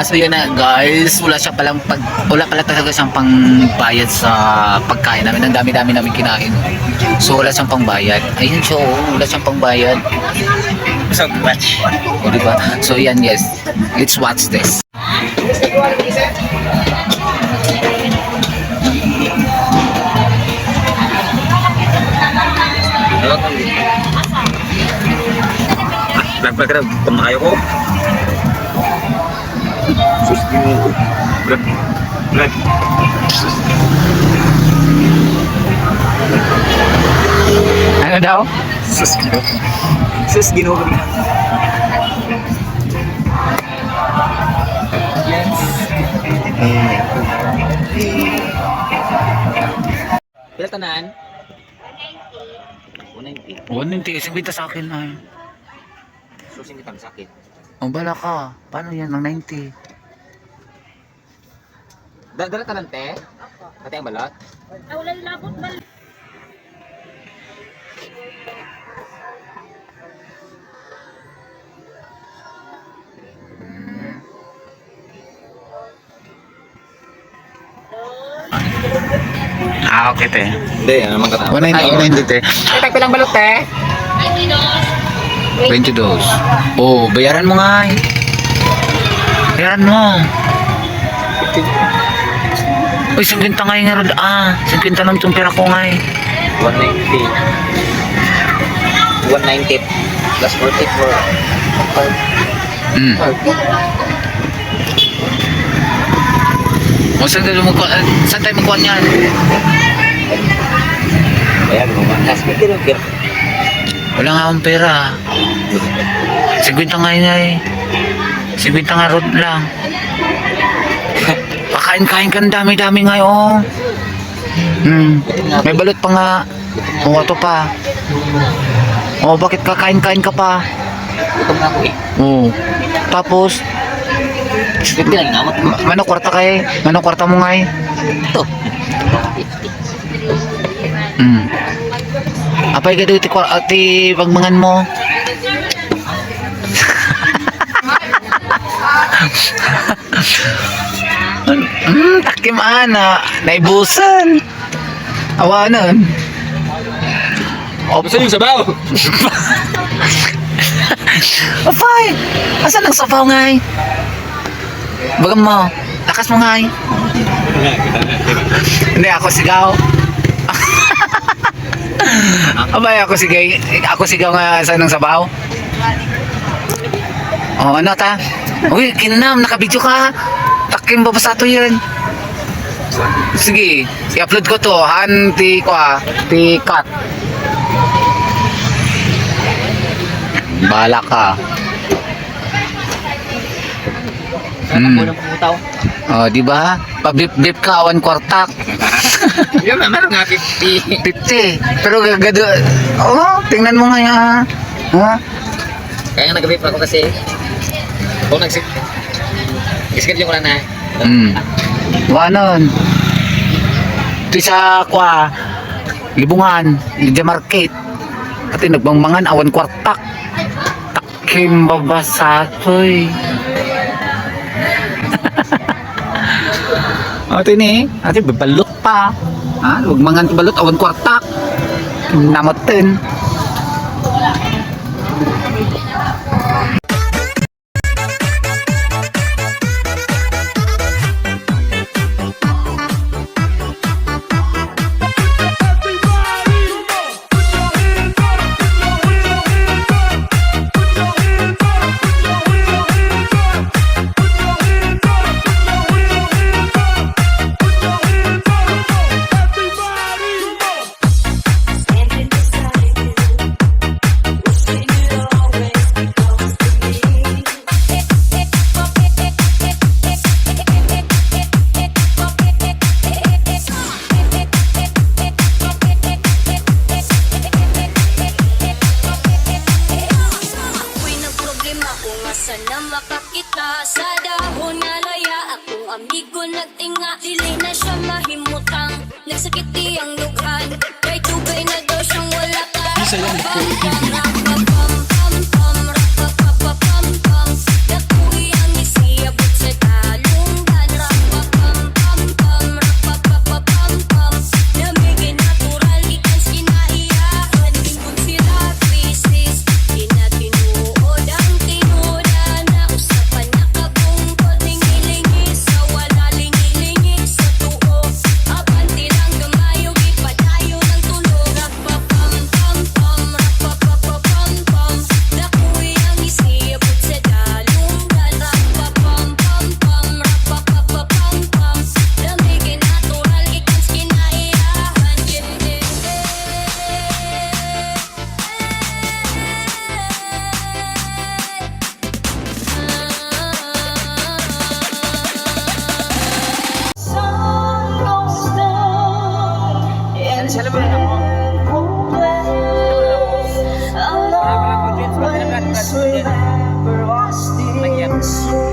Ah, so yun na guys, wala siya palang pag, wala pala talaga siyang pangbayad sa pagkain namin. Ang dami-dami namin kinain. So wala siyang pangbayad. Ayun siya, oh, wala siyang pangbayad. So, watch. O, diba? So yan, yes. Let's watch this. Ano? Lag-lag na, tumayo ko. Sus, ginoo. Lag. Lag. Ano daw? Sus, ginoo. Sus, ginoo. Pila tanan? 190. Oh, hindi. Sabihin sa akin ay. Sus, hindi kang sakit. O, bala ka. Paano yan? Ang 90. Dala ka lang, te? Pati ang balot? Ah, okay, te. Hindi, ano naman ka 190, 190, te. Tag lang balot, te? 22. Oh, bayaran mo nga eh. Bayaran mo. Uy, 50 nga yung Ah, 50 lang itong pera ko nga eh. 190. 190 plus 44. Hmm. O, saan tayo magkuha? ah, Saan tayo magkuha niyan? Kaya gumawa. Last week din, pero Wala nga akong pera. 50 nga yun nga eh. 50 nga road lang. Pakain-kain ka dami-dami nga oh. Hmm. May balot pa nga. Oo, ito pa. Oh, bakit kakain-kain ka pa? gutom na ako eh. Oo. Tapos, ma- mano kwarta kay? Mano kwarta mo nga eh? Ito. Hmm. Apay ka dito ati pagmangan mo. Hmm, takim ana, naibusan. Awanan. Gusto yung sabaw? Apay, asan ang sabaw ngay? Bagam mo, lakas mo ngay. Hindi ako sigaw. Abay ako sigay, ako sigaw nga sa ng sabaw. Oh, ano ta? Uy, kinam, nakabidyo ka. Takim babasato yan. Sige, i-upload ko to. Han, ti ko ah. Ti cut. Bala ka. Hmm. Oh, di ba? Pabip-bip ka, awan kwartak. Yan, meron nga 50. Piti. Pero gagado. Oh, tingnan mo nga yan. Oh. Kaya nga nag-vape ako kasi kung nagsik iskit yung na Hmm. Wanon. Ito sa kwa. Libungan. Lidia Market. Pati nagbangmangan awan kwartak. Takim babasatoy. Ate ni, ate babalot pa. Ha, magmangan ti balot awan kwartak. Namotin. Mahimutang Nagsakit ang lughan Kay tubay na daw siyang wala ka. Isa yan us.